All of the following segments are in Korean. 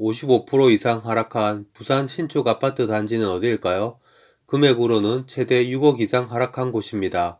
55% 이상 하락한 부산 신축 아파트 단지는 어디일까요? 금액으로는 최대 6억 이상 하락한 곳입니다.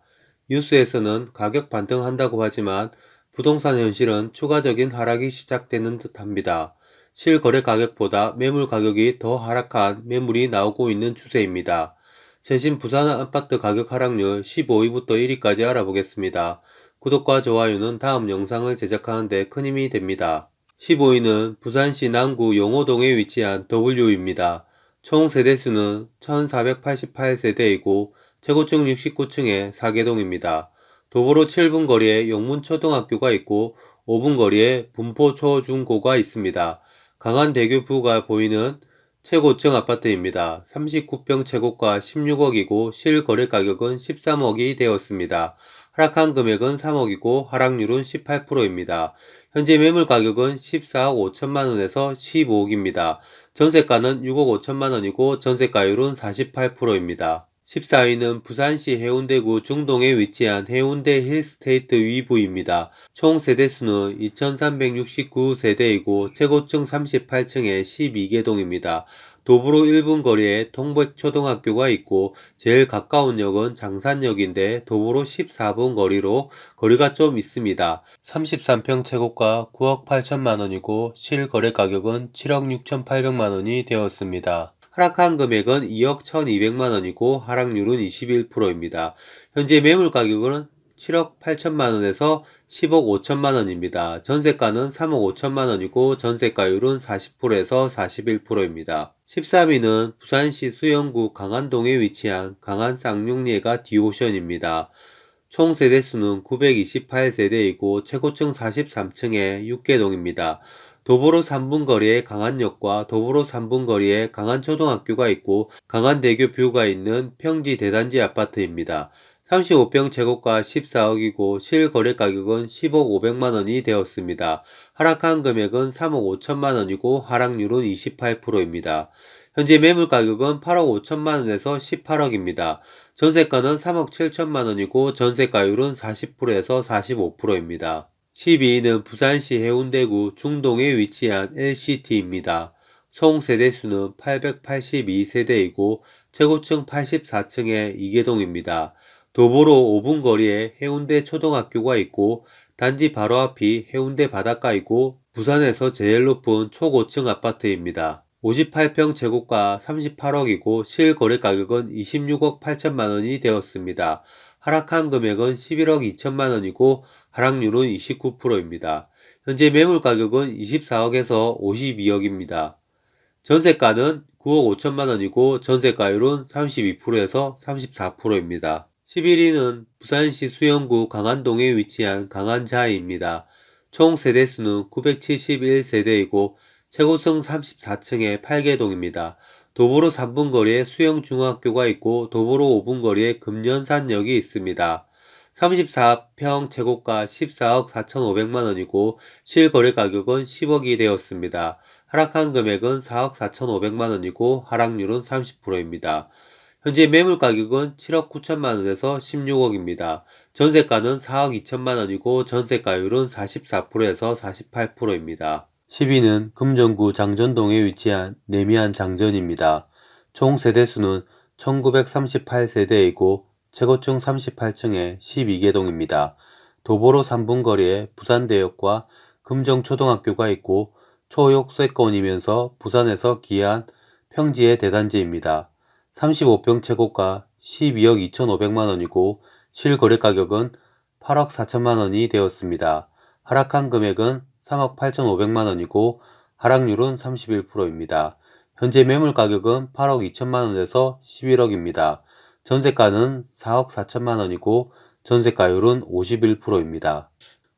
뉴스에서는 가격 반등한다고 하지만 부동산 현실은 추가적인 하락이 시작되는 듯합니다. 실거래 가격보다 매물 가격이 더 하락한 매물이 나오고 있는 추세입니다. 최신 부산 아파트 가격 하락률 15위부터 1위까지 알아보겠습니다. 구독과 좋아요는 다음 영상을 제작하는데 큰 힘이 됩니다. 15위는 부산시 남구 용호동에 위치한 W입니다. 총 세대수는 1488세대이고 최고층 69층의 4개동입니다. 도보로 7분 거리에 영문초등학교가 있고 5분 거리에 분포초중고가 있습니다. 강한대교 뷰가 보이는 최고층 아파트입니다. 39평 최고가 16억이고 실거래 가격은 13억이 되었습니다. 하락한 금액은 3억이고 하락률은 18%입니다. 현재 매물 가격은 14억 5천만 원에서 15억입니다. 전세가는 6억 5천만 원이고 전세가율은 48%입니다. 14위는 부산시 해운대구 중동에 위치한 해운대 힐스테이트 위부입니다. 총 세대수는 2369세대이고 최고층 38층에 12개 동입니다. 도보로 1분 거리에 통백초등학교가 있고 제일 가까운 역은 장산역인데 도보로 14분 거리로 거리가 좀 있습니다. 33평 최고가 9억 8천만 원이고 실거래 가격은 7억 6천 8백만 원이 되었습니다. 하락한 금액은 2억 1200만 원이고 하락률은 21%입니다. 현재 매물 가격은 7억 8천만 원에서 10억 5천만 원입니다. 전세가는 3억 5천만 원이고 전세가율은 40%에서 41%입니다. 13위는 부산시 수영구 강안동에 위치한 강안 쌍용리가 디오션입니다. 총 세대수는 928세대이고 최고층 43층에 6개동입니다. 도보로 3분 거리에 강안역과 도보로 3분 거리에 강안초등학교가 있고 강안대교 뷰가 있는 평지 대단지 아파트입니다. 35평 제곱가 14억이고 실거래 가격은 10억 5백만원이 되었습니다. 하락한 금액은 3억 5천만원이고 하락률은 28%입니다. 현재 매물 가격은 8억 5천만원에서 18억입니다. 전세가는 3억 7천만원이고 전세가율은 40%에서 45%입니다. 12위는 부산시 해운대구 중동에 위치한 LCT입니다. 총 세대수는 882세대이고 최고층 84층의 2개동입니다. 도보로 5분 거리에 해운대 초등학교가 있고 단지 바로 앞이 해운대 바닷가이고 부산에서 제일 높은 초고층 아파트입니다. 58평 제곱가 38억이고 실거래 가격은 26억 8천만 원이 되었습니다. 하락한 금액은 11억 2천만 원이고 하락률은 29%입니다. 현재 매물 가격은 24억에서 52억입니다. 전세가는 9억 5천만 원이고 전세가율은 32%에서 34%입니다. 11위는 부산시 수영구 강안동에 위치한 강안자이입니다. 총 세대수는 971세대이고 최고층 34층의 8개동입니다. 도보로 3분 거리에 수영중학교가 있고 도보로 5분 거리에 금연산역이 있습니다. 34평 제곱가 14억 4,500만 원이고 실거래 가격은 10억이 되었습니다. 하락한 금액은 4억 4,500만 원이고 하락률은 30%입니다. 현재 매물 가격은 7억 9천만 원에서 16억입니다. 전세가는 4억 2천만 원이고 전세가율은 44%에서 48%입니다. 10위는 금정구 장전동에 위치한 내미안 장전입니다. 총 세대수는 1938세대이고 최고층 38층에 12개 동입니다. 도보로 3분 거리에 부산대역과 금정초등학교가 있고 초역세권이면서 부산에서 기한 평지의 대단지입니다. 35평 최고가 12억 2,500만원이고 실거래 가격은 8억 4천만원이 되었습니다. 하락한 금액은 3억 8,500만원이고 하락률은 31%입니다. 현재 매물 가격은 8억 2천만원에서 11억입니다. 전세가는 4억 4천만원이고 전세가율은 51%입니다.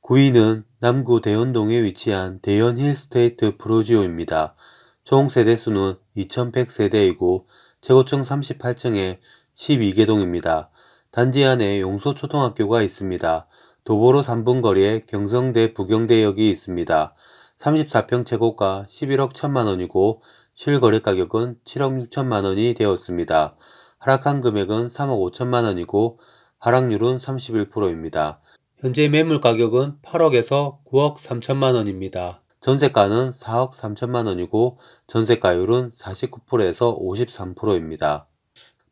9위는 남구 대연동에 위치한 대연 힐스테이트 프로지오입니다. 총 세대수는 2100세대이고 최고층 38층에 12개 동입니다. 단지 안에 용소초등학교가 있습니다. 도보로 3분 거리에 경성대 부경대역이 있습니다. 34평 최고가 11억 1천만 원이고 실거래 가격은 7억 6천만 원이 되었습니다. 하락한 금액은 3억 5천만 원이고 하락률은 31%입니다. 현재 매물 가격은 8억에서 9억 3천만 원입니다. 전세가는 4억 3천만 원이고 전세가율은 49%에서 53%입니다.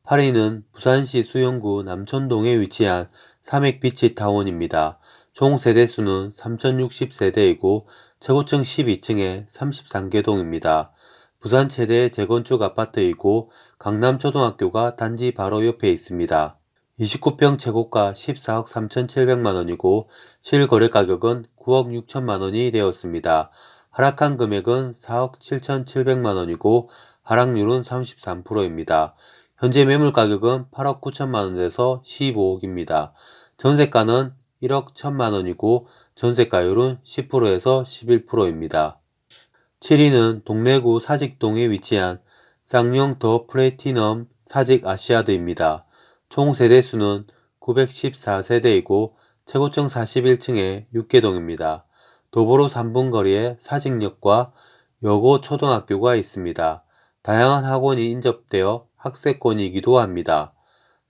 8위는 부산시 수영구 남촌동에 위치한 삼액비치 타운입니다. 총 세대수는 3060세대이고 최고층 12층에 33개 동입니다. 부산 최대 재건축 아파트이고 강남초등학교가 단지 바로 옆에 있습니다. 29평 최고가 14억 3,700만 원이고 실거래 가격은 9억 6천만 원이 되었습니다. 하락한 금액은 4억 7,700만 원이고 하락률은 33%입니다. 현재 매물 가격은 8억 9천만 원에서 15억입니다. 전세가는 1억 1천만 원이고 전세가율은 10%에서 11%입니다. 7위는 동래구 사직동에 위치한 쌍용 더 플래티넘 사직 아시아드입니다. 총 세대수는 914세대이고 최고층 41층에 6개동입니다. 도보로 3분 거리에 사직역과 여고 초등학교가 있습니다. 다양한 학원이 인접되어 학세권이기도 합니다.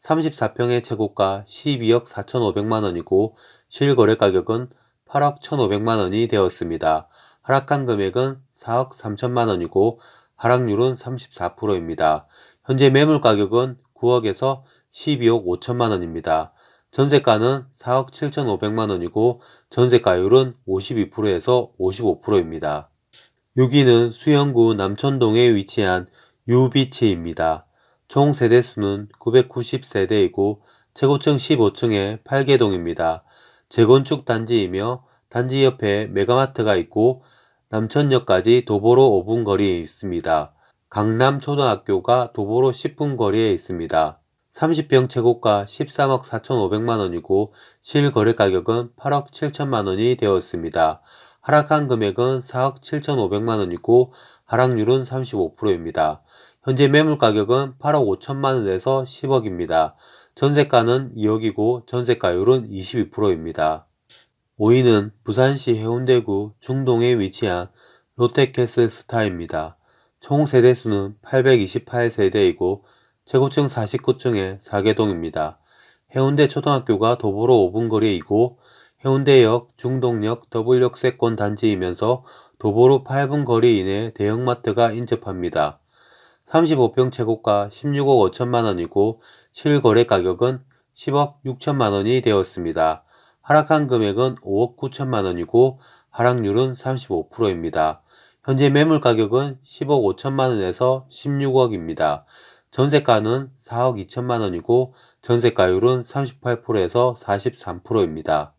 34평의 최고가 12억 4,500만 원이고 실거래 가격은 8억 1,500만 원이 되었습니다. 하락한 금액은 4억 3천만 원이고 하락률은 34%입니다. 현재 매물 가격은 9억에서 12억 5천만 원입니다. 전세가는 4억 7천5백만 원이고 전세가율은 52%에서 55%입니다. 6위는 수영구 남천동에 위치한 유비치입니다. 총 세대수는 990세대이고 최고층 15층에 8개동입니다. 재건축 단지이며 단지 옆에 메가마트가 있고 남천역까지 도보로 5분 거리에 있습니다. 강남초등학교가 도보로 10분 거리에 있습니다. 30평 최고가 13억 4,500만 원이고 실거래 가격은 8억 7천만 원이 되었습니다. 하락한 금액은 4억 7,500만 원이고 하락률은 35%입니다. 현재 매물 가격은 8억 5천만 원에서 10억입니다. 전세가는 2억이고 전세가율은 22%입니다. 5위는 부산시 해운대구 중동에 위치한 롯데캐슬 스타입니다. 총 세대수는 828세대이고 최고층 49층에 4개동입니다. 해운대 초등학교가 도보로 5분 거리이고 해운대역, 중동역, 더블역세권 단지이면서 도보로 8분 거리 이내 대형마트가 인접합니다. 35평 최고가 16억 5천만 원이고 실거래 가격은 10억 6천만 원이 되었습니다. 하락한 금액은 5억 9천만 원이고 하락률은 35%입니다. 현재 매물 가격은 10억 5천만 원에서 16억입니다. 전세가는 4억 2천만 원이고 전세가율은 38%에서 43%입니다.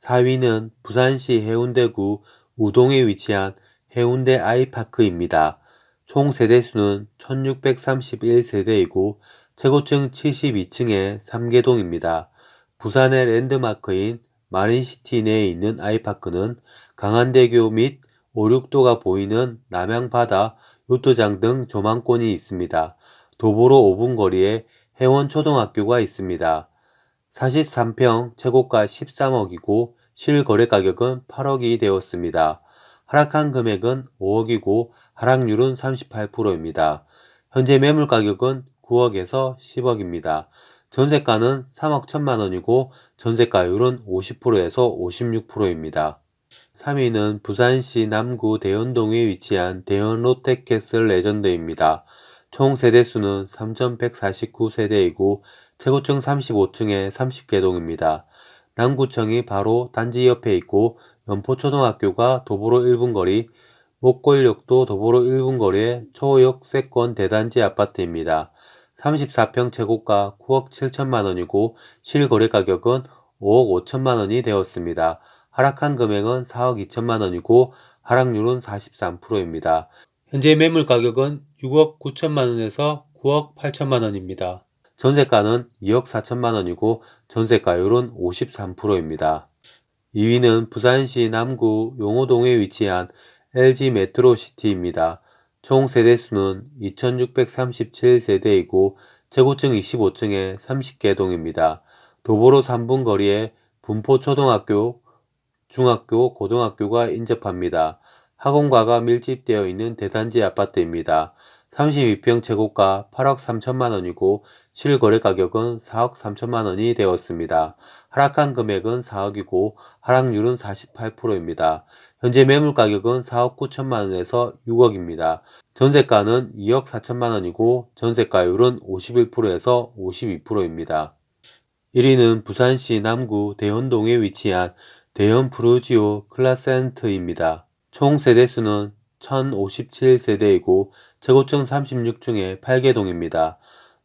4위는 부산시 해운대구 우동에 위치한 해운대 아이파크입니다. 총 세대수는 1631세대이고 최고층 72층에 3개동입니다. 부산의 랜드마크인 마린시티 내에 있는 아이파크는 강한대교 및 오륙도가 보이는 남양바다 요트장 등 조망권이 있습니다. 도보로 5분 거리에 해원초등학교가 있습니다. 43평 최고가 13억이고 실거래 가격은 8억이 되었습니다. 하락한 금액은 5억이고 하락률은 38%입니다. 현재 매물 가격은 9억에서 10억입니다. 전세가는 3억 1천만 원이고 전세가율은 50%에서 56%입니다. 3위는 부산시 남구 대연동에 위치한 대연 롯데캐슬 레전드입니다. 총 세대수는 3,149세대이고 최고층 35층에 30개동입니다. 남구청이 바로 단지 옆에 있고 연포초등학교가 도보로 1분 거리, 목골역도 도보로 1분 거리의 초역 세권 대단지 아파트입니다. 34평 최고가 9억 7천만 원이고 실거래 가격은 5억 5천만 원이 되었습니다. 하락한 금액은 4억 2천만 원이고 하락률은 43%입니다. 현재 매물 가격은 6억 9천만 원에서 9억 8천만 원입니다. 전세가는 2억 4천만 원이고 전세가율은 53%입니다. 2위는 부산시 남구 용호동에 위치한 LG 메트로시티입니다. 총 세대수는 2637세대이고 최고층 25층에 30개 동입니다. 도보로 3분 거리에 분포초등학교, 중학교, 고등학교가 인접합니다. 학원과가 밀집되어 있는 대단지 아파트입니다. 32평 최고가 8억 3천만 원이고 실거래 가격은 4억 3천만 원이 되었습니다. 하락한 금액은 4억이고 하락률은 48%입니다. 현재 매물 가격은 4억 9천만 원에서 6억입니다. 전세가는 2억 4천만 원이고 전세가율은 51%에서 52%입니다. 1위는 부산시 남구 대현동에 위치한 대현 프루지오 클라센트입니다. 총 세대수는 1057세대이고 재고층 36중에 8개동입니다.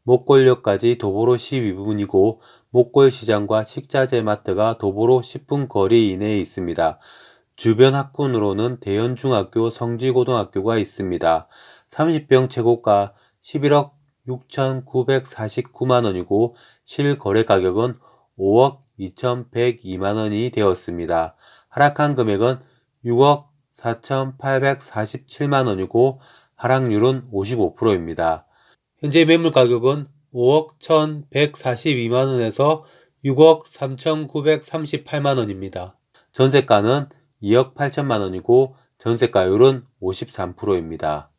목골역까지 도보로 12분이고 목골시장과 식자재 마트가 도보로 10분 거리 이내에 있습니다. 주변 학군으로는 대현중학교, 성지고등학교가 있습니다. 30평 최고가 11억 6,949만원이고 실거래 가격은 5억 2,102만원이 되었습니다. 하락한 금액은 6억 4,847만 원이고 하락률은 55%입니다. 현재 매물 가격은 5억 1,142만 원에서 6억 3,938만 원입니다. 전세가는 2억 8천만 원이고 전세가율은 53%입니다.